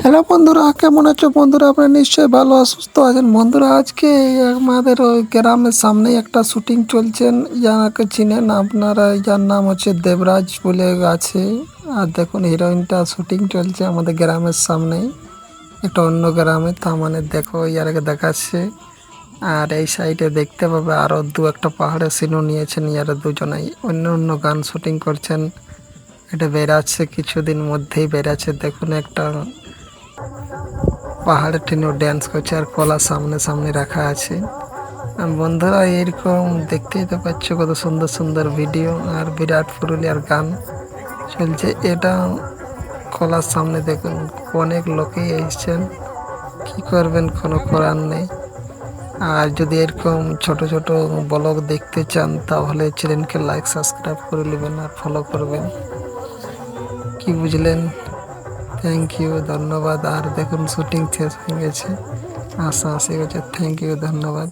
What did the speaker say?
Hello বন্ধুরা, কেমন আছো বন্ধুরা? আপনারা নিশ্চয়ই ভালো আর সুস্থ আছেন। বন্ধুরা, আজকে আমাদের ওই গ্রামের সামনে একটা শুটিং চলছেন যাকে চিনেন আপনারা, যার নাম হচ্ছে দেবরাজ বলে আছে। আর দেখুন হিরোইনটা শুটিং চলছে আমাদের গ্রামের সামনেই। একটা অন্য গ্রামে তা মানে দেখো ইয়ারকে দেখাচ্ছে। আর এই সাইডে দেখতে পাবে আরও দু একটা পাহাড়ের সিনও নিয়েছেন, ইয়ারা দুজনাই। অন্য অন্য গান শুটিং করছেন। এটা বেরাচ্ছে কিছুদিন মধ্যেই বেরাচ্ছে দেখুন একটা পাহাড়ের টেনেও ড্যান্স করছে আর কলা সামনে সামনে রাখা আছে। বন্ধুরা, এরকম দেখতেই তো পাচ্ছ কত সুন্দর সুন্দর ভিডিও আর বিরাট পুরুলিয়ার গান চলছে। এটা কলার সামনে দেখুন, অনেক লোকেই এসছেন। কি করবেন, কোনো করার নেই। আর যদি এরকম ছোট ছোট ব্লগ দেখতে চান, তাহলে চ্যানেলকে লাইক সাবস্ক্রাইব করে নেবেন আর ফলো করবেন। কি বুঝলেন? থ্যাংক ইউ ধন্যবাদ। আর দেখুন শুটিং শেষ হয়ে গেছে। আশা আশি গেছে থ্যাংক ইউ ধন্যবাদ।